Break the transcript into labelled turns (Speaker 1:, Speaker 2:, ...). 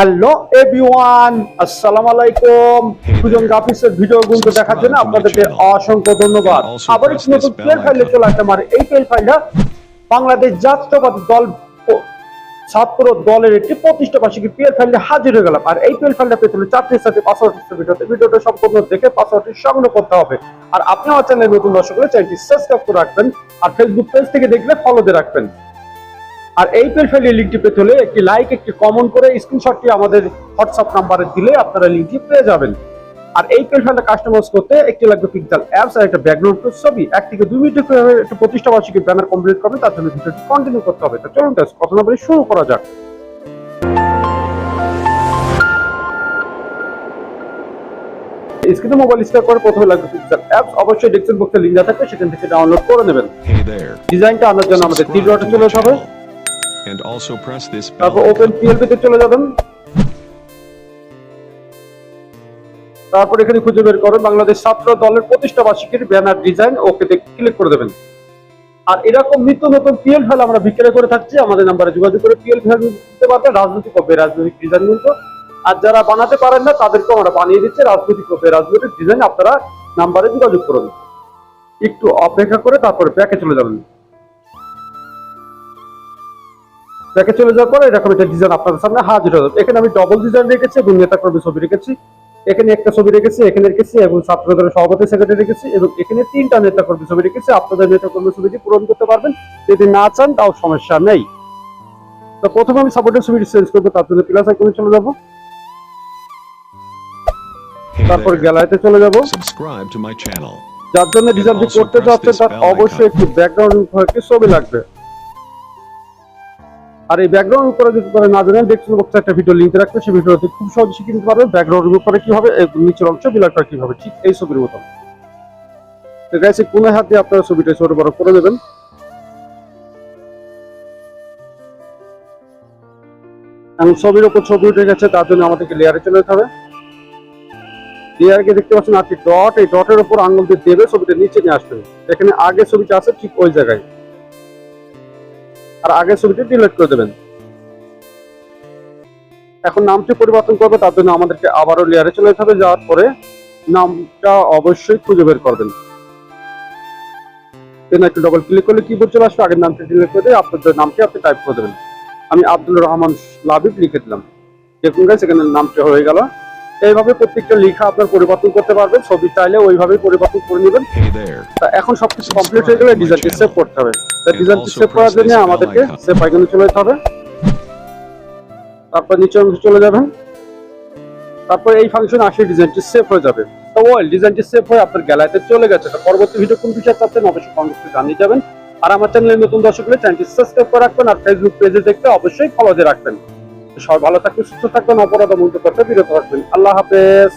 Speaker 1: Hello everyone আসসালামু আলাইকুম সুজন গ্রাফিক্সের ভিডিও গুলো দেখার জন্য আপনাদেরকে অসংখ্য ধন্যবাদ। আবার একটি নতুন প্লেল ফাইলে চলে আসলাম। আর এই প্লেল ফাইলটা বাংলাদেশ জাতীয়বাদী দল ছাত্র দলের একটি প্রতিষ্ঠা বার্ষিকী পিএল ফাইলে হাজির হয়ে গেলাম। আর এই পিএল ফাইলটা পেতে হলে চারটির সাথে পাসওয়ার্ড ভিডিওতে। ভিডিওটা সম্পূর্ণ দেখে পাসওয়ার্ডটি সংগ্রহ করতে হবে। আর আপনি আমার চ্যানেলে নতুন দর্শক হলে চ্যানেলটি সাবস্ক্রাইব করে রাখবেন। আর ফেসবুক পেজ থেকে দেখলে ফলো দিয়ে রাখবেন। আর এই পেল ফাইলের লিঙ্কটি পেতে হলে একটি লাইক একটি কমন করে স্ক্রিনশটটি আমাদের হোয়াটসঅ্যাপ নাম্বারে দিলে আপনারা লিঙ্কটি পেয়ে যাবেন। আর এই পেল ফাইলটা কাস্টমাইজ করতে একটি লাগবে পিক্সেল অ্যাপস আর একটা ব্যাকগ্রাউন্ড ছবি। এক থেকে দুই মিনিটে কীভাবে একটা প্রতিষ্ঠা বার্ষিকী ব্যানার কমপ্লিট করবেন তার জন্য ভিডিওটি কন্টিনিউ করতে হবে। তো চলুন কথা না বলে শুরু করা যাক। স্ক্রিনে মোবাইল স্টার করে প্রথমে লাগবে পিক্সেল অ্যাপস অবশ্যই ডেস্কটপ বক্সে লিঙ্ক দেওয়া থাকবে সেখান থেকে ডাউনলোড করে নেবেন। ডিজাইনটা আনার জন্য আমাদের তিন চলে হবে
Speaker 2: And also press this bell
Speaker 1: তারপর ওপেন পিএলপি তে চলে যাবেন। তারপর এখানে খুঁজে বের করুন, বাংলাদেশ ছাত্র দলের প্রতিষ্ঠা বার্ষিকীর ব্যানার ডিজাইন ওকে ক্লিক করে দেবেন। আর এরকম নিত্য নতুন পিএল ফাইল আমরা বিক্রয় করে থাকছি, আমাদের নাম্বারে যোগাযোগ করে পিএল ফাইল দিতে পারবেন, রাজনৈতিক ও বেরাজনৈতিক ডিজাইন কিন্তু আর যারা বানাতে পারেন না তাদেরকে আমরা বানিয়ে দিচ্ছি, রাজনৈতিক ও বেরাজনৈতিক ডিজাইন আপনারা নাম্বারে যোগাযোগ করুন। একটু অপেক্ষা করে তারপরে ব্যাকে চলে যাবেন। ব্যাকে চলে যাওয়ার পরে এরকম একটা ডিজাইন আপনাদের সামনে হাজির হয়ে এখানে আমি ডবল ডিজাইন রেখেছি এবং নেতা কর্মী ছবি রেখেছি। এখানে একটা ছবি রেখেছি এখানে রেখেছি এবং ছাত্রদের সভাপতি সেক্রেটারি রেখেছি এবং এখানে তিনটা নেতা কর্মী ছবি রেখেছি। আপনাদের নেতা কর্মী ছবিটি পূরণ করতে পারবেন। যদি না চান তাও সমস্যা নেই। তো প্রথমে আমি সাপোর্টের ছবিটি চেঞ্জ করব তার জন্য প্লাস আইকনে চলে যাব। তারপর গ্যালারিতে চলে যাব. যার জন্য ডিজাইনটি করতে
Speaker 2: চাচ্ছেন
Speaker 1: তার অবশ্যই. একটু ব্যাকগ্রাউন্ড ছবি লাগবে। আর এই ব্যাকগ্রাউন্ড উপরে যদি করে না জানেন ডেস্কটপ বক্সে একটা ভিডিও লিংক রাখবে। সেই ভিডিওতে খুব সহজে শিখে নিতে পারবেন ব্যাকগ্রাউন্ড উপরে কীভাবে এই নিচের অংশ বিলার করা কীভাবে, ঠিক এই ছবির মতন তো গাইস কোন হাত দিয়ে আপনারা ছবিটা ছোট বড় করে দেবেন এবং ছবির উপর ছবি উঠে গেছে, তার জন্য আমাদেরকে লেয়ারে চলে যেতে হবে। লেয়ারকে দেখতে পাচ্ছেন আটটি ডট এই ডটের উপর আঙুল দিয়ে দেবে, ছবিটা নিচে নিয়ে আসবে। এখানে আগে ছবিটা আছে, ঠিক ওই জায়গায়। আর আগের ছবিটি ডিলিট করে দেবেন। এখন নামটি পরিবর্তন করবে, তার জন্য আমাদেরকে আবারও লেয়ারে চলে যেতে হবে, যাওয়ার পরে নামটা অবশ্যই খুঁজে বের করবেন। দেন একটু ডবল ক্লিক করলে কিবোর্ড চলে আসবে, আগের নামটি ডিলিট করে দিয়ে আপনার নামটি আপনি টাইপ করে দেবেন। আমি আব্দুল রহমান লাবিব লিখে দিলাম। দেখুন গাইস এখানে নামটি হয়ে গেল। এইভাবে প্রত্যেকটা লেখা আপনার পরিবর্তন করতে পারবেন। ছবি চাইলে ওইভাবেই পরিবর্তন করে নেবেন। এখন সবকিছু কমপ্লিট হয়ে গেলে ডিজাইনটি সেভ করতে হবে। ডিজাইনটি সেভ করার জন্য আমাদেরকে সেভ আইকনে চলে যেতে হবে। তারপর নিচে অংশে চলে যাবেন। তারপর এই ফাংশন আসলে ডিজাইনটি সেভ হয়ে যাবে। তো ওয়েল ডিজাইনটি সেভ হয়ে আপনার গ্যালারিতে চলে গেছে। তো পরবর্তী ভিডিও কোন বিষয়ে চাচ্ছেন অবশ্যই কমেন্ট জানিয়ে যাবেন। আর আমার চ্যানেলে নতুন দর্শক হলে চ্যানেলটি সাবস্ক্রাইব করে রাখবেন। আর ফেসবুক পেজে দেখতে অবশ্যই ফলো দিয়ে রাখবেন। সবাই ভালো থাকবেন সুস্থ থাকবেন অপরাধ মুক্ত করতে বিরত থাকবেন। আল্লাহ হাফেজ।